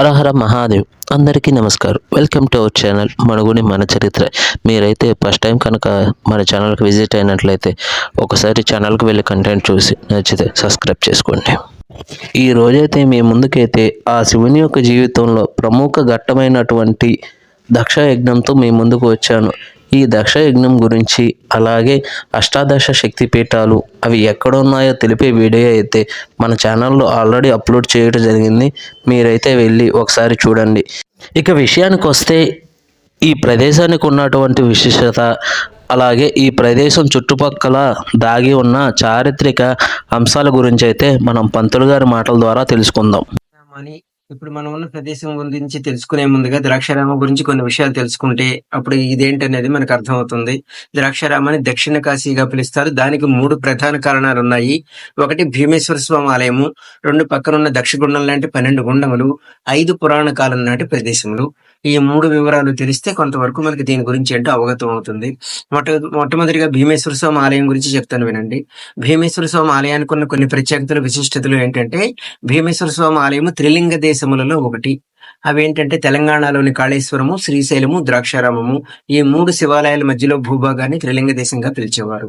హరహర మహాదేవ్ అందరికీ నమస్కారం. Welcome to our channel మనుగుని మన చరిత్ర. మీరైతే ఫస్ట్ టైం కనుక మన ఛానల్కి విజిట్ అయినట్లయితే ఒకసారి ఛానల్కి వెళ్ళి కంటెంట్ చూసి నచ్చితే సబ్స్క్రైబ్ చేసుకోండి. ఈ రోజైతే మీ ముందుకైతే ఆ శివుని యొక్క జీవితంలో ప్రముఖ ఘట్టమైనటువంటి దక్ష యజ్ఞంతో మీ ముందుకు వచ్చాను. ఈ దక్ష యజ్ఞం గురించి అలాగే అష్టాదశ శక్తి పీఠాలు అవి ఎక్కడ ఉన్నాయో తెలిపే వీడియో అయితే మన ఛానల్లో ఆల్రెడీ అప్లోడ్ చేయడం జరిగింది. మీరైతే వెళ్ళి ఒకసారి చూడండి. ఇక విషయానికి వస్తే ఈ ప్రదేశానికి ఉన్నటువంటి విశిష్టత అలాగే ఈ ప్రదేశం చుట్టుపక్కల దాగి ఉన్న చారిత్రక అంశాల గురించి అయితే మనం పంతులు గారి మాటల ద్వారా తెలుసుకుందాం. అని ఇప్పుడు మనం ఉన్న ప్రదేశం గురించి తెలుసుకునే ముందుగా ద్రాక్షారామ గురించి కొన్ని విషయాలు తెలుసుకుంటే అప్పుడు ఇదేంటనేది మనకు అర్థమవుతుంది. ద్రాక్షారామాన్ని దక్షిణ కాశీగా పిలుస్తారు. దానికి మూడు ప్రధాన కారణాలు ఉన్నాయి. ఒకటి భీమేశ్వర స్వామి ఆలయము రెండు పక్కనున్న దక్షగుండం లాంటి పన్నెండు గుండములు ఐదు పురాణ కాలం నాటి ప్రదేశములు. ఈ మూడు వివరాలు తెలిస్తే కొంతవరకు మనకి దీని గురించి ఏంటో అవగతం అవుతుంది. మొట్ట మొట్టమొదటిగా భీమేశ్వర స్వామి ఆలయం గురించి చెప్తాను వినండి. భీమేశ్వర స్వామి ఆలయానికి ఉన్న కొన్ని ప్రత్యేకతలు విశిష్టతలు ఏంటంటే భీమేశ్వర స్వామి ఆలయము త్రిలింగ దేశములలో ఒకటి. అవేంటంటే తెలంగాణలోని కాళేశ్వరము శ్రీశైలము ద్రాక్షారామము ఈ మూడు శివాలయాల మధ్యలో భూభాగాన్ని త్రిలింగ దేశంగా పిలిచేవారు.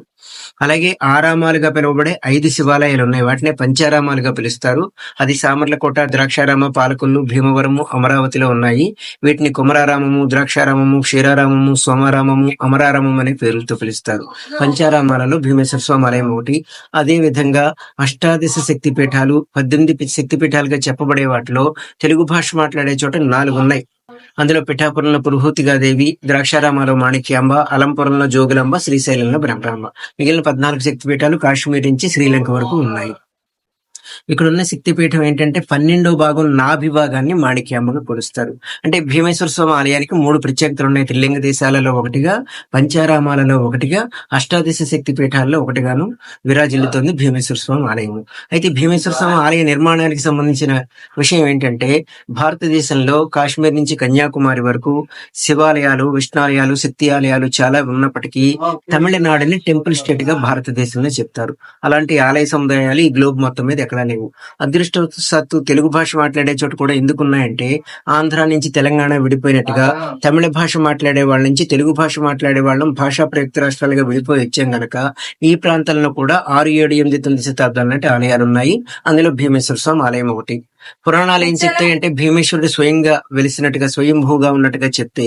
అలాగే ఆరామాలుగా పిలువబడే ఐదు శివాలయాలు ఉన్నాయి వాటినే పంచారామాలుగా పిలుస్తారు. అది సామర్లకోట ద్రాక్షారామ పాలకొల్లు భీమవరము అమరావతిలో ఉన్నాయి. వీటిని కుమరారామము ద్రాక్షారామము క్షీరారామము సోమారామము అమరారామం అనే పేర్లతో పిలుస్తారు. పంచారామాలలో భీమేశ్వర స్వామి ఆలయం ఒకటి. అదే విధంగా అష్టాదశ శక్తి పీఠాలు పద్దెనిమిది శక్తి పీఠాలుగా చెప్పబడే వాటిలో తెలుగు భాష మాట్లాడే చోట నాలుగు ఉన్నాయి అందులో పిఠాపురంలో పురుహూతిగా దేవి ద్రాక్షారామలో మాణిక్యాంబ అలంపురంలో జోగులాంబ శ్రీశైలంలో బ్రహ్మాంబ మిగిలిన పద్నాలుగు శక్తి పీఠాలు కాశ్మీర్ నుంచి శ్రీలంక వరకు ఉన్నాయి. ఇక్కడ ఉన్న శక్తిపీఠం ఏంటంటే పన్నెండో భాగం నాభి భాగాన్ని మాణిక్యాంబగా కొలుస్తారు అంటే భీమేశ్వర స్వామి ఆలయానికి మూడు ప్రత్యేకతలు ఉన్నాయి. త్రిలింగ దేశాలలో ఒకటిగా పంచారామాలలో ఒకటిగా అష్టాదశ శక్తి పీఠాల్లో ఒకటిగాను విరాజిల్లుతోంది భీమేశ్వర స్వామి ఆలయం. అయితే భీమేశ్వర స్వామి ఆలయ నిర్మాణానికి సంబంధించిన విషయం ఏంటంటే భారతదేశంలో కాశ్మీర్ నుంచి కన్యాకుమారి వరకు శివాలయాలు విష్ణాలయాలు శక్తి ఆలయాలు చాలా ఉన్నప్పటికీ తమిళనాడుని టెంపుల్ స్టేట్గా భారతదేశంలో చెప్తారు. అలాంటి ఆలయ సముదాయాలు ఈ గ్లోబ్ మొత్తం మీద ఎక్కడ లేవు. అదృష్టవశాత్తు తెలుగు భాష మాట్లాడే చోట కూడా ఎందుకు ఉన్నాయంటే ఆంధ్ర నుంచి తెలంగాణ విడిపోయినట్టుగా తమిళ భాష మాట్లాడే వాళ్ళ నుంచి తెలుగు భాష మాట్లాడే వాళ్ళం భాషా ప్రయుక్త రాష్ట్రాలుగా విడిపోయి వచ్చాం గనక ఈ ప్రాంతాల్లో కూడా ఆరు ఏడు ఎనిమిది తొమ్మిది శతాబ్దాల నాటి ఆలయాలు ఉన్నాయి అందులో భీమేశ్వర స్వామి ఆలయం ఒకటి పురాణాలు ఏం చెప్తాయంటే భీమేశ్వరుడు స్వయంగా వెలిసినట్టుగా స్వయంభూగా ఉన్నట్టుగా చెప్తే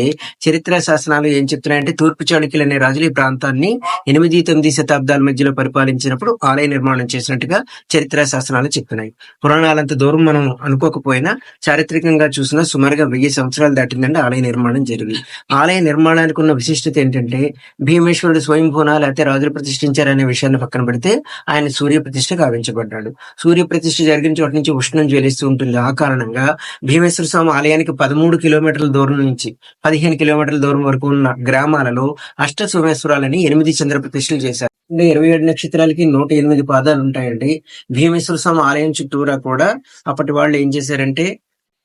చరిత్ర శాసనాలు ఏం చెప్తున్నాయంటే తూర్పు చాళుక్యులు అనే రాజులు ఈ ప్రాంతాన్ని ఎనిమిది తొమ్మిది శతాబ్దాల మధ్యలో పరిపాలించినప్పుడు ఆలయ నిర్మాణం చేసినట్టుగా చరిత్ర శాసనాలు చెప్తున్నాయి. పురాణాలంత దూరం మనం అనుకోకపోయినా చారిత్రకంగా చూసినా సుమారుగా వెయ్యి సంవత్సరాలు దాటిందంటే ఆలయ నిర్మాణం జరిగింది. ఆలయ నిర్మాణానికి ఉన్న విశిష్టత ఏంటంటే భీమేశ్వరుడు స్వయంభూనా లేకపోతే రాజులు ప్రతిష్ఠించారనే విషయాన్ని పక్కన పెడితే ఆయన సూర్య ప్రతిష్ఠ గావించబడ్డాడు. సూర్య ప్రతిష్ఠ జరిగిన చోట నుంచి ఉష్ణం జ్వలిస్తూ ఉంటుంది ఆ కారణంగా భీమేశ్వర స్వామి ఆలయానికి పదమూడు కిలోమీటర్ల దూరం నుంచి పదిహేను కిలోమీటర్ల దూరం వరకు ఉన్న గ్రామాలలో అష్ట సోమేశ్వరాలని ఎనిమిది చంద్ర ప్రతిష్ఠలు చేశారు. అంటే ఇరవై ఏడు నక్షత్రాలకి నూట ఎనిమిది పాదాలు ఉంటాయండి. భీమేశ్వర స్వామి ఆలయం చుట్టూరా కూడా అప్పటి వాళ్ళు ఏం చేశారంటే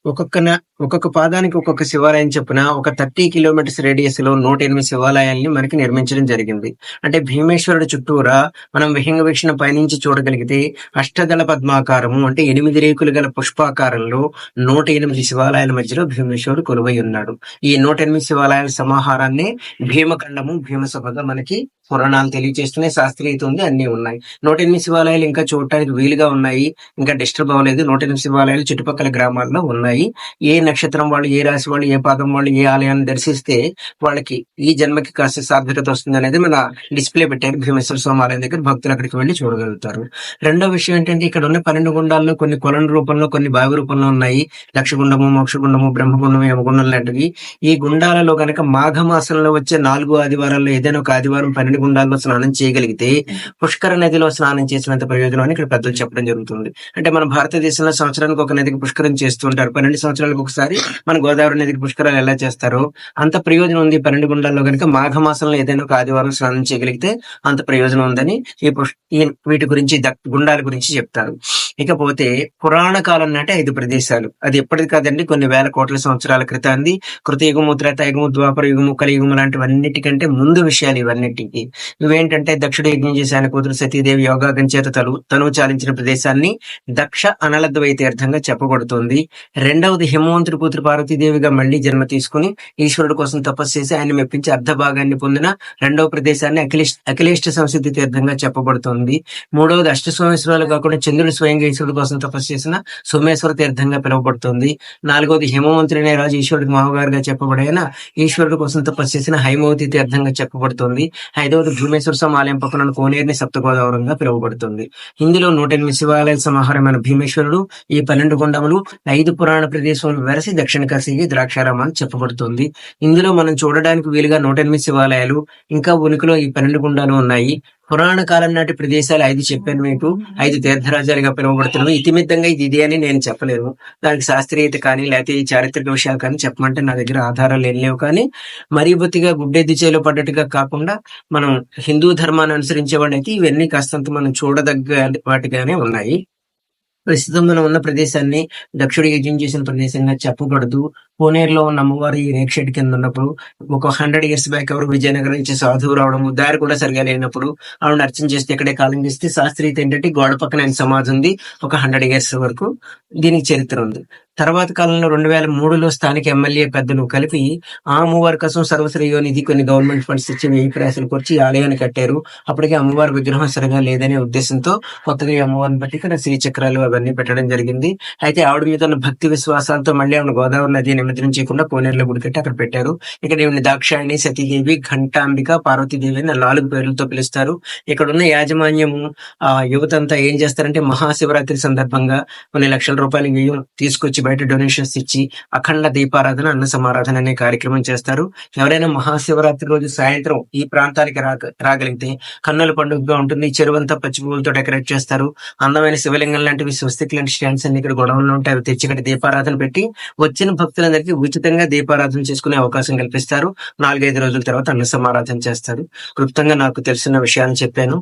ఒక్కొక్క ఒక్కొక్క పాదానికి ఒక్కొక్క శివాలయం చొప్పున ఒక థర్టీ కిలోమీటర్స్ రేడియస్లో నూట ఎనిమిది శివాలయాల్ని మనకి నిర్మించడం జరిగింది. అంటే భీమేశ్వరుడు చుట్టూరా మనం విహంగ వీక్షణ పైనుంచి చూడగలిగితే అష్టదళ పద్మాకారము అంటే ఎనిమిది రేకులు గల పుష్పాకారంలో నూట ఎనిమిది శివాలయాల మధ్యలో భీమేశ్వరుడు కొలువై ఉన్నాడు. ఈ నూట ఎనిమిది శివాలయాల సమాహారాన్ని భీమఖండము భీమసభగా మనకి పురాణాలు తెలియజేస్తున్నాయి శాస్త్రీయత ఉంది అన్ని ఉన్నాయి. నూట ఎనిమిది శివాలయాలు ఇంకా చూడటానికి వీలుగా ఉన్నాయి ఇంకా డిస్టర్బ్ అవ్వలేదు. నూట ఎనిమిది శివాలయాలు చుట్టుపక్కల గ్రామాల్లో ఉన్నాయి. ఏ నక్షత్రం వాళ్ళు ఏ రాశి వాళ్ళు ఏ పాదం వాళ్ళు ఏ ఆలయాన్ని దర్శిస్తే వాళ్ళకి ఈ జన్మకి కాస్త సాధ్యత వస్తుంది అనేది మన డిస్ప్లే పెట్టారు. భీమేశ్వర స్వామి ఆలయం దగ్గర భక్తులు అక్కడికి వెళ్ళి చూడగలుగుతారు. రెండో విషయం ఏంటంటే ఇక్కడ ఉన్న పన్నెండు గుండాల్లో కొన్ని కొలను రూపంలో కొన్ని బావి రూపంలో ఉన్నాయి. లక్షగుండము మోక్షగుండము బ్రహ్మగుండము యమగుండం లాంటివి. ఈ గుండాలలో కనుక మాఘమాసంలో వచ్చే నాలుగు ఆదివారాల్లో ఏదైనా ఒక ఆదివారం పన్నెండు గుండాల్లో స్నానం చేయగలిగితే పుష్కర నదిలో స్నానం చేసినంత ప్రయోజనం అని ఇక్కడ పెద్దలు చెప్పడం జరుగుతుంది. అంటే మన భారతదేశంలో సంవత్సరానికి ఒక నదికి పుష్కరం చేస్తూ ఉంటారు. పన్నెండు సంవత్సరాలకు ఒకసారి మన గోదావరి నదికి పుష్కరాలు ఎలా చేస్తారో అంత ప్రయోజనం ఉంది. పన్నెండు గుండాల్లో కనుక మాఘమాసంలో ఏదైనా ఒక ఆదివారం స్నానం చేయగలిగితే అంత ప్రయోజనం ఉందని ఈ పుష్ వీటి గురించి గుండాల గురించి చెప్తారు. ఇకపోతే పురాణ కాలం నాటి ఐదు ప్రదేశాలు. అది ఎప్పటిది కాదండి. కొన్ని వేల కోట్ల సంవత్సరాల క్రితాంది. కృతయుగము త్రేతాయుగము ద్వాపర యుగము కలియుగము లాంటివన్నిటికంటే ముందు విషయాలు ఇవన్నిటికి. నువ్వేంటంటే దక్షుడు యజ్ఞం చేసి ఆయన కూతురు సతీదేవి యోగాగం చేత తను తనువు చాలించిన ప్రదేశాన్ని దక్ష అనలద్వై తీర్థంగా చెప్పబడుతుంది. రెండవది హిమవంతుడు హిమవంతుడి కూతురు పార్వతీదేవిగా మళ్ళీ జన్మ తీసుకుని ఈశ్వరుడు కోసం తపస్సు చేసి ఆయన మెప్పించి అర్ధ భాగాన్ని పొందిన రెండవ ప్రదేశాన్ని అఖిలేష్ అఖిలేష్ట సంసిద్ధి తీర్థంగా చెప్పబడుతోంది. మూడవది అష్ట సోమేశ్వరాలు కాకుండా చంద్రుడు స్వయంగా ఈశ్వరుడు కోసం తపస్సు చేసిన సోమేశ్వర తీర్థంగా పిలువబడుతుంది. నాలుగవది హిమవంతుడి అనే రాజు ఈశ్వరుడికి మామగారుగా చెప్పబడిన ఈశ్వరుడు కోసం తపస్సు చేసిన హైమవతి తీర్థంగా చెప్పబడుతుంది. ఐదవది భీమేశ్వర స్వామి ఆలయం పక్కన కోనేరుని సప్తగోదావరంగా పిలువబడుతుంది. ఇందులో నూట ఎనిమిది శివాలయ సమాహారమైన భీమేశ్వరుడు ఈ పన్నెండు కొండములు ఐదు పురాణ ప్రదేశంలో వెరసి దక్షిణ కాశీకి ద్రాక్షారామం అని చెప్పబడుతుంది. ఇందులో మనం చూడడానికి వీలుగా నూట ఎనిమిది శివాలయాలు ఇంకా ఉనికిలో ఈ పన్నెండు గుండాలు ఉన్నాయి. పురాణ కాలం నాటి ప్రదేశాలు ఐదు చెప్పాను మీకు. ఐదు తీర్థరాజాలుగా పిలువబడుతున్నాయి ఇతిమిద్దంగా ఇది ఇది అని నేను చెప్పలేను. దానికి శాస్త్రీయత కానీ లేకపోతే ఈ చారిత్రక విషయాలు కానీ చెప్పమంటే నా దగ్గర ఆధారాలు ఏం లేవు కానీ మరీ బొత్తిగా గుడ్డెద్ది చేలో పడ్డట్టుగా కాకుండా మనం హిందూ ధర్మాన్ని అనుసరించే అయితే ఇవన్నీ కాస్తంత మనం చూడదగ్గ వాటిగానే ఉన్నాయి. ప్రస్తుతం మనం ఉన్న ప్రదేశాన్ని దక్షుడు యజ్ఞం చేసిన ప్రదేశంగా చెప్పకూడదు. కోనేరులో ఉన్న అమ్మవారి రేక్ షెడ్ కింద ఉన్నప్పుడు ఒక హండ్రెడ్ ఇయర్స్ బ్యాక్ ఎవరు విజయనగరం నుంచి సాధువు రావడం దారి కూడా సరిగా లేనప్పుడు ఆవిడ అర్చన చేస్తే ఇక్కడే కాలం చేస్తే శాస్త్రీయత ఏంటంటే గోడ పక్కన ఆయన సమాధి ఉంది. ఒక హండ్రెడ్ ఇయర్స్ వరకు దీనికి చరిత్ర ఉంది. తర్వాత కాలంలో రెండు వేల మూడులో స్థానిక ఎమ్మెల్యే పెద్దలు కలిపి ఆ అమ్మవారి కోసం సర్వశ్రేయోనిధి కొన్ని గవర్నమెంట్ ఫండ్స్ ఇచ్చి వెయ్యి ప్రయాసాలు కూర్చి ఈ ఆలయాన్ని కట్టారు. అప్పటికే అమ్మవారి విగ్రహం సరిగా లేదనే ఉద్దేశంతో కొత్తగా ఈ అమ్మవారిని బట్టి ఇక్కడ శ్రీచక్రాలు అవన్నీ పెట్టడం జరిగింది. అయితే ఆవిడ మీద ఉన్న భక్తి విశ్వాసాలతో మళ్ళీ ఆవిడ గోదావరి నది నిమజ్జనం చేయకుండా కోనేరులో గుడి కట్టి అక్కడ పెట్టారు. ఇక్కడ ఈవిడ దాక్షాయణి సతీదేవి ఘంటాంబిక పార్వతీదేవి అని నాలుగు పేర్లతో పిలుస్తారు. ఇక్కడ ఉన్న యాజమాన్యము ఆ యువతంతా ఏం చేస్తారంటే మహాశివరాత్రి సందర్భంగా కొన్ని లక్షల రూపాయలు వ్యయం తీసుకొచ్చి బయట డొనేషన్స్ ఇచ్చి అఖండ దీపారాధన అన్న సమారాధన అనే కార్యక్రమం చేస్తారు. ఎవరైనా మహాశివరాత్రి రోజు సాయంత్రం ఈ ప్రాంతానికి రాక రాగలిగితే కన్నుల పండుగగా ఉంటుంది. చెరువంతా పచ్చి పువ్వులతో డెకరేట్ చేస్తారు. అందమైన శివలింగం లాంటివి స్వస్తిక్ లాంటి స్టాండ్స్ అన్ని ఇక్కడ గొడవలు ఉంటాయి. అవి తెచ్చి ఇక్కడ దీపారాధన పెట్టి వచ్చిన భక్తులందరికీ ఉచితంగా దీపారాధన చేసుకునే అవకాశం కల్పిస్తారు. నాలుగైదు రోజుల తర్వాత అన్న సమారాధన చేస్తారు. క్లుప్తంగా నాకు తెలిసిన విషయాన్ని చెప్పాను.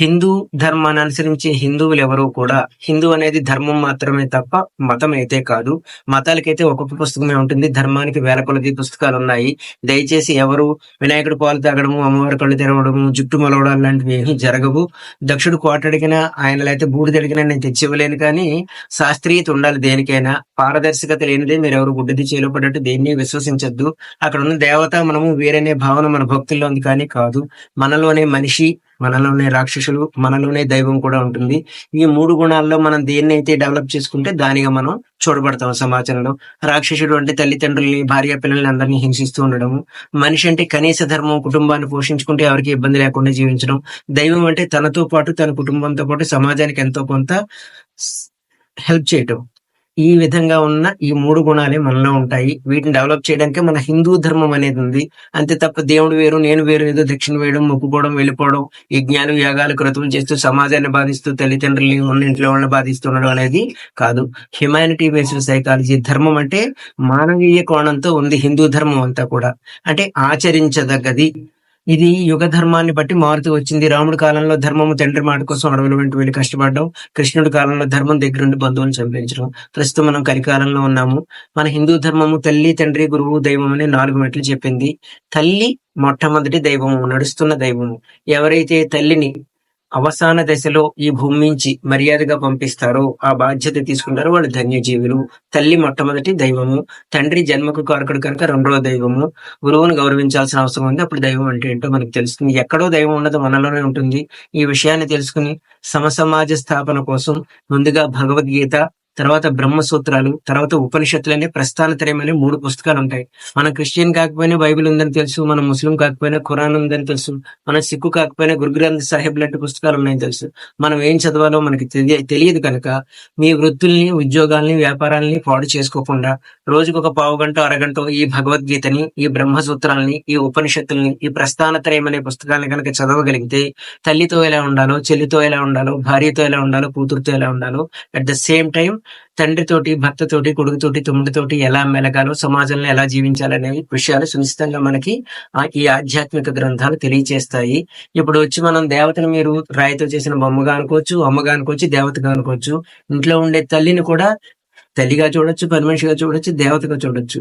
హిందూ ధర్మాన్ని అనుసరించే హిందువులు ఎవరూ కూడా హిందూ అనేది ధర్మం మాత్రమే తప్ప మతం అయితే కాదు. మతాలకైతే ఒక్కొక్క పుస్తకమే ఉంటుంది. ధర్మానికి వేల కొలది పుస్తకాలు ఉన్నాయి దయచేసి ఎవరు వినాయకుడు పాలు తాగడము అమ్మవారి కళ్ళు తెరవడము జుట్టు మొలవడం లాంటివి ఏమీ జరగవు. దక్షుడు కోట అడిగినా ఆయన లేకపోతే బూడిద అడిగినా నేను తెచ్చివ్వలేను కానీ శాస్త్రీయత ఉండాలి దేనికైనా. పారదర్శకత లేనిదే మీరు ఎవరు గుడ్డిది చేలో పడ్డట్టు దేన్ని విశ్వసించద్దు. అక్కడ ఉన్న దేవత మనము వేరనే భావన మన భక్తుల్లో ఉంది కానీ కాదు. మనలోనే మనిషి మనలోనే రాక్షసులు మనలోనే దైవం కూడా ఉంటుంది. ఈ మూడు గుణాల్లో మనం దేన్ని అయితే డెవలప్ చేసుకుంటే దానిగా మనం చూడబడతాం సమాజంలో. రాక్షసుడు అంటే తల్లిదండ్రుల్ని భార్య పిల్లల్ని అందరినీ హింసిస్తూ ఉండడము. మనిషి అంటే కనీస ధర్మం కుటుంబాన్ని పోషించుకుంటే ఎవరికి ఇబ్బంది లేకుండా జీవించడం. దైవం అంటే తనతో పాటు తన కుటుంబంతో పాటు సమాజానికి ఎంతో కొంత హెల్ప్ చేయటం. ఈ విధంగా ఉన్న ఈ మూడు గుణాలే మనలో ఉంటాయి. వీటిని డెవలప్ చేయడానికి మన హిందూ ధర్మం అనేది ఉంది. అంతే తప్ప దేవుడు వేరు నేను వేరు ఏదో దక్షిణ వేయడం మొక్కుకోవడం వెళ్ళిపోవడం యజ్ఞాలు యాగాలు క్రతువులు చేస్తూ సమాజాన్ని బాధిస్తూ తల్లిదండ్రుల్ని ఉన్న ఇంట్లో వాళ్ళని బాధిస్తుండడం అనేది కాదు. హ్యుమానిటీ బేస్డ్ సైకాలజీ ధర్మం అంటే మానవీయ కోణంతో ఉంది హిందూ ధర్మం అంతా కూడా. అంటే ఆచరించదగ్గది ఇది యుగ ధర్మాన్ని బట్టి మారుతూ వచ్చింది. రాముడి కాలంలో ధర్మము తండ్రి మాట కోసం అడవుల వెంట వెళ్ళి కష్టపడడం కృష్ణుడి కాలంలో ధర్మం దగ్గరుండి బంధువులను చంపించడం. ప్రస్తుతం మనం కలికాలంలో ఉన్నాము. మన హిందూ ధర్మము తల్లి తండ్రి గురువు దైవం అనే నాలుగు మెట్లు చెప్పింది. తల్లి మొట్టమొదటి దైవము నడుస్తున్న దైవము. ఎవరైతే తల్లిని అవసాన దశలో ఈ భూమి నుంచి మర్యాదగా పంపిస్తారో ఆ బాధ్యత తీసుకుంటారో వాళ్ళు ధన్యజీవులు. తల్లి మొట్టమొదటి దైవము తండ్రి జన్మకు కారకుడు కనుక రెండవ దైవము. గురువును గౌరవించాల్సిన అవసరం ఉంది. అప్పుడు దైవం అంటే ఏంటో మనకు తెలుస్తుంది. ఎక్కడో దైవం ఉన్నది మనలోనే ఉంటుంది. ఈ విషయాన్ని తెలుసుకుని సమసమాజ స్థాపన కోసం ముందుగా భగవద్గీత తర్వాత బ్రహ్మ సూత్రాలు తర్వాత ఉపనిషత్తులు అనే ప్రస్థాన త్రయం అనే మూడు పుస్తకాలు ఉంటాయి. మన క్రిస్టియన్ కాకపోయినా బైబిల్ ఉందని తెలుసు మన ముస్లిం కాకపోయినా ఖురాన్ ఉందని తెలుసు మన సిక్కు కాకపోయినా గురుగ్రంథ్ సాహెబ్ లాంటి పుస్తకాలు ఉన్నాయని తెలుసు. మనం ఏం చదవాలో మనకి తెలియ తెలియదు కనుక మీ వృత్తుల్ని ఉద్యోగాల్ని వ్యాపారాల్ని పాడు చేసుకోకుండా రోజుకు ఒక పావు గంట అరగంట ఈ భగవద్గీతని ఈ బ్రహ్మ సూత్రాలని ఈ ఉపనిషత్తుల్ని ఈ ప్రస్థానత్రయం అనే పుస్తకాలను కనుక చదవగలిగితే తల్లితో ఎలా ఉండాలో చెల్లితో ఎలా ఉండాలో భార్యతో ఎలా ఉండాలో కూతురుతో ఎలా ఉండాలో అట్ ద సేమ్ టైం తండ్రితోటి భర్తతోటి కొడుకుతోటి తమ్ముడితోటి ఎలా మెలగాలో సమాజంలో ఎలా జీవించాలనే విషయాలు సునిశ్చితంగా మనకి ఆ ఈ ఆధ్యాత్మిక గ్రంథాలు తెలియచేస్తాయి. ఇప్పుడు వచ్చి మనం దేవతను మీరు రాయితో చేసిన బొమ్మగా అనుకోవచ్చు అమ్మగా అనుకోవచ్చు దేవతగా అనుకోవచ్చు ఇంట్లో ఉండే తల్లిని కూడా తల్లిగా చూడొచ్చు పని మనిషిగా చూడొచ్చు దేవతగా చూడొచ్చు.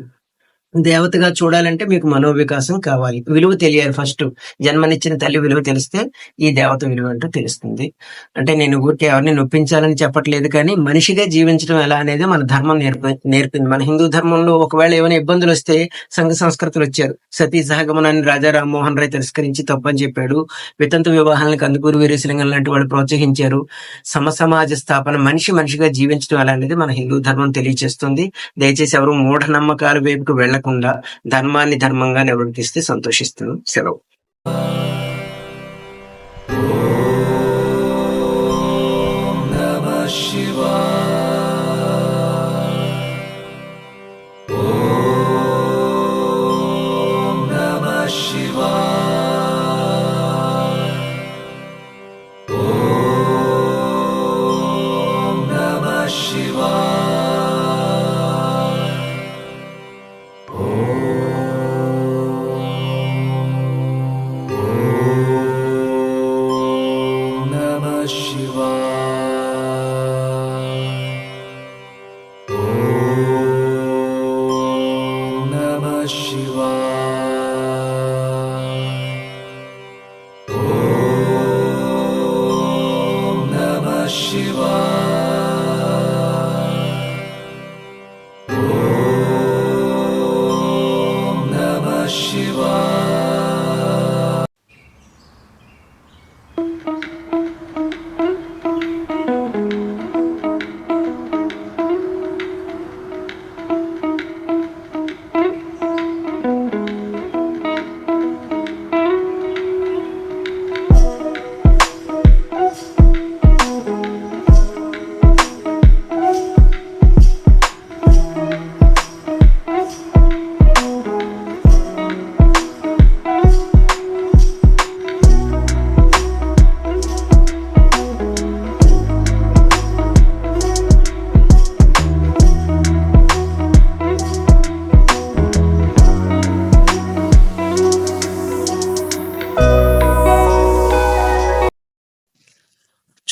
దేవతగా చూడాలంటే మీకు మనోవికాసం కావాలి. విలువ తెలియాలి ఫస్ట్. జన్మనిచ్చిన తల్లి విలువ తెలిస్తే ఈ దేవత విలువ అంటూ తెలుస్తుంది. అంటే నేను ఊరికి ఎవరిని నొప్పించాలని చెప్పట్లేదు కానీ మనిషిగా జీవించడం ఎలా అనేది మన ధర్మం నేర్పి నేర్పింది. మన హిందూ ధర్మంలో ఒకవేళ ఏమైనా ఇబ్బందులు వస్తే సంఘ సంస్కృతులు వచ్చారు. సతీ సహగమనాన్ని రాజా రామ్మోహన్ రాయ్ తిరస్కరించి తప్పని చెప్పాడు. వితంతు వివాహాలను కందుకూరు వీరేశలింగం లాంటి వాళ్ళు ప్రోత్సహించారు. సమసమాజ స్థాపన మనిషి మనిషిగా జీవించడం ఎలా అనేది మన హిందూ ధర్మం తెలియజేస్తుంది దయచేసి ఎవరు మూఢనమ్మకాల వైపుకు వెళ్ళకుండా ధర్మాన్ని ధర్మంగా నిర్వర్తిస్తే సంతోషిస్తాను సెలవు.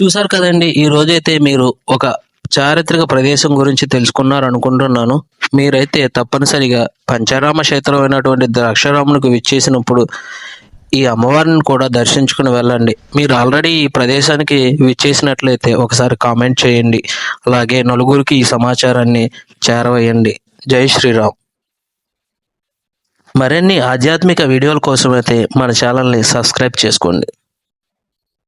చూసారు కదండి ఈ రోజైతే మీరు ఒక చారిత్రక ప్రదేశం గురించి తెలుసుకున్నారు అనుకుంటున్నాను మీరైతే తప్పనిసరిగా పంచారామ క్షేత్రమైనటువంటి ద్రాక్షారామునికి విచ్చేసినప్పుడు ఈ అమ్మవారిని కూడా దర్శించుకుని వెళ్ళండి. మీరు ఆల్రెడీ ఈ ప్రదేశానికి విచ్చేసినట్లయితే ఒకసారి కామెంట్ చేయండి. అలాగే నలుగురికి ఈ సమాచారాన్ని చేరవేయండి. జై శ్రీరామ్. మరిన్ని ఆధ్యాత్మిక వీడియోల అయితే మన ఛానల్ని సబ్స్క్రైబ్ చేసుకోండి.